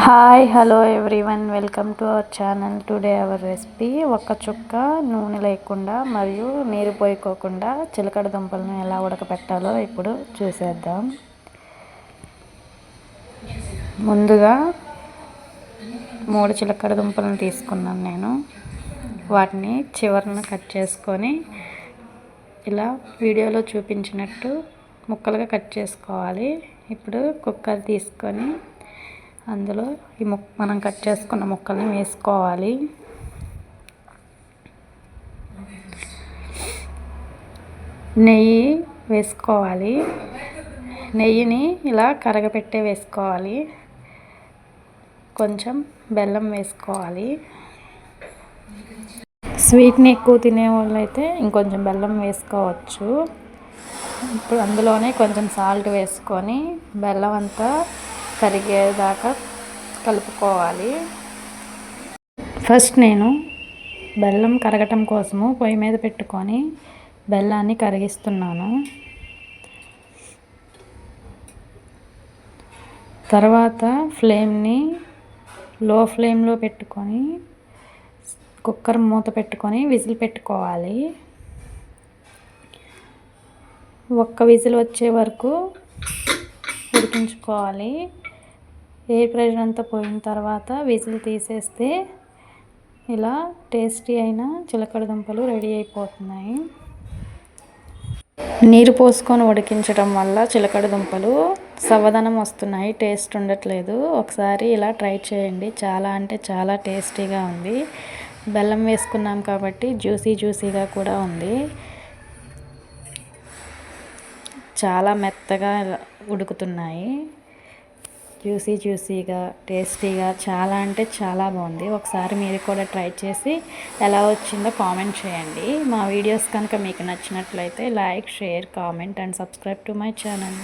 Hi hello everyone welcome to our channel today our recipe ఒక్క చుక్క నూనె లేకుండా మరియు నీరు పోయికోకుండా చిలకడ దుంపలను ఎలా ఉడకపెట్టాలో ఇప్పుడు చూసేద్దాం. ముందుగా మూడు చిలకడ దుంపలను తీసుకున్నాను నేను. వాటిని చివరన కట్ చేసుకొని ఇలా వీడియోలో చూపించినట్టు ముక్కలుగా కట్ చేసుకోవాలి. ఇప్పుడు కుక్కర్ తీసుకొని అందులో ఈ ముక్ మనం కట్ చేసుకున్న ముక్కల్ని వేసుకోవాలి. నెయ్యి వేసుకోవాలి. నెయ్యిని ఇలా కరగపెట్టే వేసుకోవాలి. కొంచెం బెల్లం వేసుకోవాలి. స్వీట్ని ఎక్కువ తినే వాళ్ళు అయితే ఇంకొంచెం బెల్లం వేసుకోవచ్చు. ఇప్పుడు అందులోనే కొంచెం సాల్ట్ వేసుకొని బెల్లం అంతా కరిగేదాకా కలుపుకోవాలి. ఫస్ట్ నేను బెల్లం కరగటం కోసము పొయ్యి మీద పెట్టుకొని బెల్లాన్ని కరిగిస్తున్నాను. తర్వాత ఫ్లేమ్ని లో ఫ్లేమ్లో పెట్టుకొని కుక్కర్ మూత పెట్టుకొని విజిల్ పెట్టుకోవాలి. ఒక్క విజిల్ వచ్చే వరకు ఉడికించుకోవాలి. ఎయిర్ ప్రెషర్ అంతా పోయిన తర్వాత విజిల్ తీసేస్తే ఇలా టేస్టీ అయిన చిలకడ దుంపలు రెడీ అయిపోతున్నాయి. నీరు పోసుకొని ఉడికించడం వల్ల చిలకడ దుంపలు సవదనం వస్తున్నాయి టేస్ట్ ఉండట్లేదు. ఒకసారి ఇలా ట్రై చేయండి. చాలా అంటే చాలా టేస్టీగా ఉంది. బెల్లం వేసుకున్నాం కాబట్టి జ్యూసీ జ్యూసీగా కూడా ఉంది. చాలా మెత్తగా ఉడుకుతున్నాయి. జ్యూసీ జ్యూసీగా టేస్టీగా చాలా అంటే చాలా బాగుంది. ఒకసారి మీరు కూడా ట్రై చేసి ఎలా వచ్చిందో కామెంట్ చేయండి. మా వీడియోస్ కనుక మీకు నచ్చినట్లయితే like share comment and subscribe to my channel.